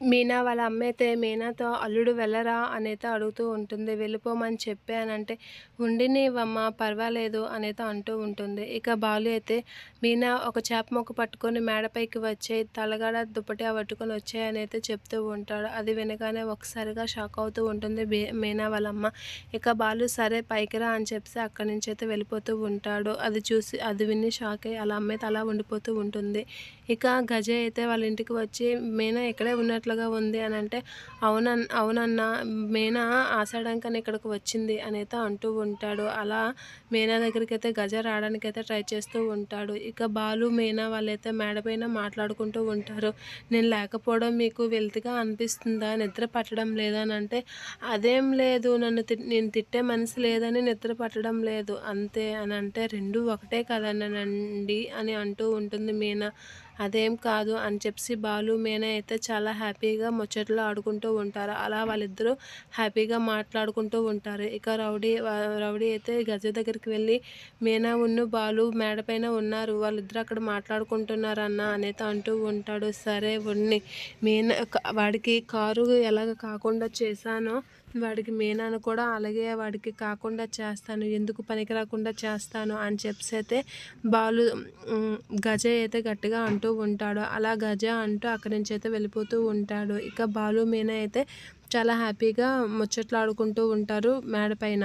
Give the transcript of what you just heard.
మీనా వాళ్ళ అమ్మ అయితే మీనాతో అల్లుడు వెళ్ళరా అనైతే అడుగుతూ ఉంటుంది. వెళ్ళిపోమని చెప్పానంటే ఉండినివమ్మా పర్వాలేదు అనైతే అంటూ ఉంటుంది. ఇక బాలు అయితే మీనా ఒక చేప మొక్క పట్టుకొని మేడపైకి వచ్చే తలగడ దుప్పటి పట్టుకొని వచ్చాయని అయితే చెప్తూ ఉంటాడు. అది వినగానే ఒకసారిగా షాక్ అవుతూ ఉంటుంది మీనా వాళ్ళ అమ్మ. ఇక బాలు సరే పైకిరా అని చెప్పి అక్కడి నుంచి అయితే వెళ్ళిపోతూ ఉంటాడు. అది చూసి అది విని షాక్ అయ్యి అలా అమ్మ అయితే అలా ఉండిపోతూ ఉంటుంది. ఇక గజ అయితే వాళ్ళ ఇంటికి వచ్చి మీనా ఇక్కడే ఉన్నట్లు ఉన్నట్లుగా ఉంది అని అంటే అవునన్ అవునన్నా మీనా ఆసాడానికని ఇక్కడికి వచ్చింది అయితే అంటూ ఉంటాడు. అలా మీనా దగ్గరికి అయితే గజ రావడానికి అయితే ట్రై చేస్తూ ఉంటాడు. ఇక బాలు మీనా వాళ్ళైతే మేడపైన మాట్లాడుకుంటూ ఉంటారు. నేను లేకపోవడం మీకు వెల్తిగా అనిపిస్తుందా? నిద్ర పట్టడం లేదా అని అంటే అదేం లేదు. నన్ను నేను తిట్టే మనసు లేదని నిద్ర పట్టడం లేదు. అంతే అని అంటే రెండు ఒకటే కదనండి అని అంటూ ఉంటుంది మీనా. అదేం కాదు అని చెప్పి బాలు మీనా అయితే చాలా హ్యాపీగా ముచ్చట్లు ఆడుకుంటూ ఉంటారు. అలా వాళ్ళిద్దరూ హ్యాపీగా మాట్లాడుకుంటూ ఉంటారు. ఇక రౌడీ రౌడీ అయితే గజ దగ్గరికి వెళ్ళి మీనా ఉన్ను బాలు మేడపైన ఉన్నారు. వాళ్ళిద్దరు అక్కడ మాట్లాడుకుంటున్నారు అన్న అనేది అంటూ ఉంటాడు. సరే ఉన్ని మీనా వాడికి కారు ఎలాగ కాకుండా చేశానో వాడికి మీనాను కూడా అలాగే వాడికి కాకుండా చేస్తాను. ఎందుకు పనికి రాకుండా చేస్తాను అని చెప్పి అయితే బాలు గజ అయితే గట్టిగా అంటూ ఉంటాడు అలా గజ అంటూ అక్కడి నుంచి అయితే వెళ్ళిపోతూ ఉంటాడు. ఇక బాలు మీన అయితే చాలా హ్యాపీగా ముచ్చట్లాడుకుంటూ ఉంటారు మేడ పైన.